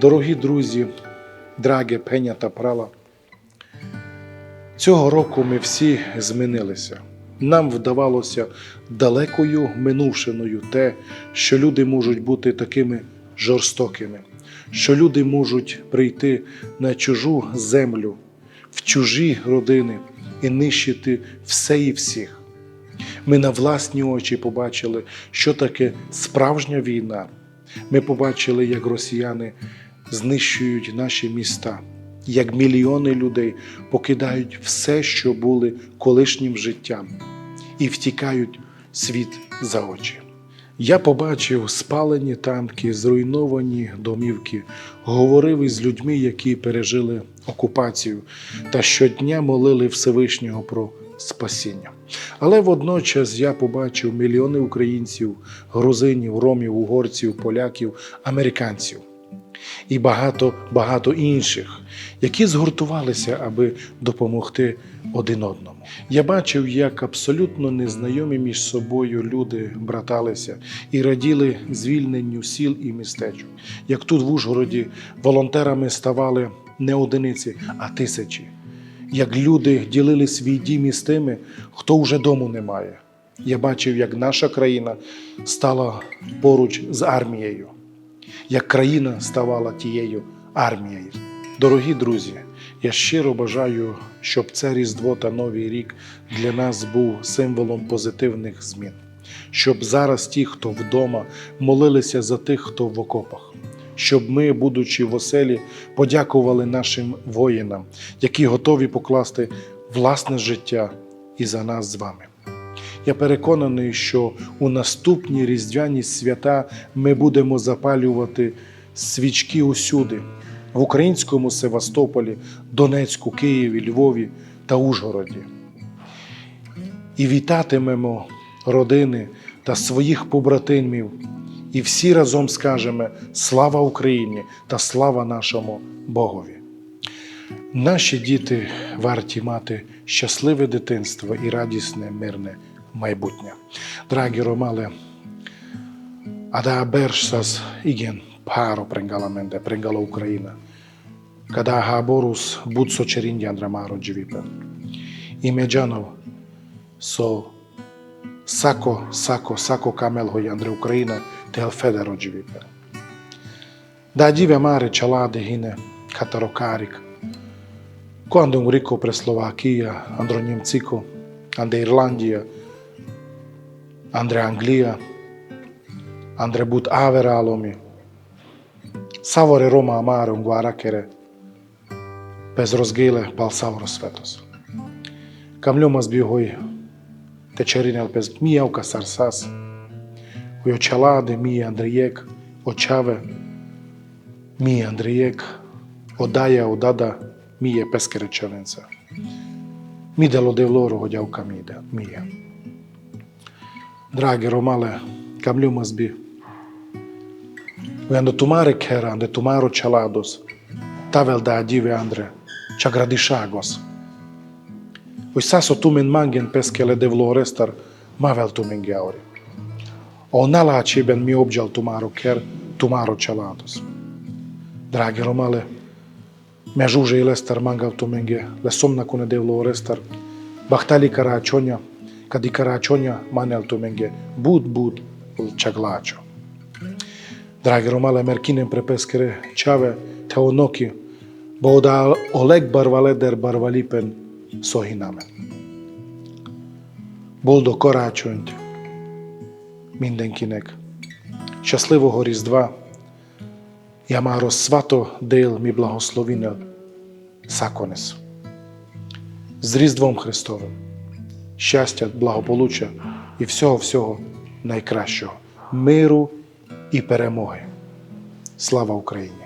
Дорогі друзі, драге Пеня та Прала, цього року ми всі змінилися. Нам вдавалося далекою минувшиною те, що люди можуть бути такими жорстокими, що люди можуть прийти на чужу землю, в чужі родини і нищити все і всіх. Ми на власні очі побачили, що таке справжня війна. Ми побачили, як росіяни знищують наші міста, як мільйони людей покидають все, що були колишнім життям, і втікають світ за очі. Я побачив спалені танки, зруйновані домівки, говорив із людьми, які пережили окупацію, та щодня молили Всевишнього про спасіння. Але водночас я побачив мільйони українців, грузинів, ромів, угорців, поляків, американців і багато багато інших, які згуртувалися, аби допомогти один одному. Я бачив, як абсолютно незнайомі між собою люди браталися і раділи звільненню сіл і містечок. Як тут в Ужгороді волонтерами ставали не одиниці, а тисячі. Як люди ділили свій дім із тими, хто вже дому не має. Я бачив, як наша країна стала поруч з армією як країна ставала тією армією. Дорогі друзі, я щиро бажаю, щоб це Різдво та Новий рік для нас був символом позитивних змін, щоб зараз ті, хто вдома, молилися за тих, хто в окопах, щоб ми, будучи в оселі, подякували нашим воїнам, які готові покласти власне життя і за нас з вами. Я переконаний, що у наступні різдвяні свята ми будемо запалювати свічки усюди в українському Севастополі, Донецьку, Києві, Львові та Ужгороді. І вітатимемо родини та своїх побратимів, і всі разом скажемо слава Україні та слава нашому Богові. Наші діти варті мати щасливе дитинство і радісне, мирне майбутнє. Драгі ромале, ada bersas igen paro prengala mende, prengala Україна. Kada haborus butso cerindi andramaro dživipe. Imeđanov so sako, sako, sako kamelho Andre Україна te alfedero dživipe. Da dive mare čalade hine katarokarik. Quando un ricco pre Slovakija, andro Njemciko, ande Irlandija, Андре Англија, Андре Бут Авера Аломи, Саворе Рома Амаре Унгуаракере, без розгиле пал Саворо Светос. Камлюмас бігой, течеринел без міявка Сарсас, кој очаладе мій Андрејек, очаве, мій Андрејек, одаја одада, міє пескеречевенца. Мидело девлоро одјавка міде, мија. Draghi Romale, kam must be. Vendo tumare cheran de tumaro celados, tavel da adive andre, cia gradisagos. Ui saso tumen mangen pescele de vlorestar, mavel tumen geauri. O nala ben mi obgel tumaro ker, tumaro celados. Draghi Romale, me juge ilestar mangal tumenge, le somna cune de vlorestar, bahtali caracionia, čonja, kad i karačonja manel tumenge bud bud čaglačo. Dragi romale merkinem prepeskere čave te onoki, boda oleg barvaleder barvalipen sohiname. Boldog karácsonyt mindenkinek, щасливого Різдва, я маро свато дил мі благословінел саконес. З Різдвом Христовим! Щастя, благополуччя і всього-всього найкращого, миру і перемоги. Слава Україні!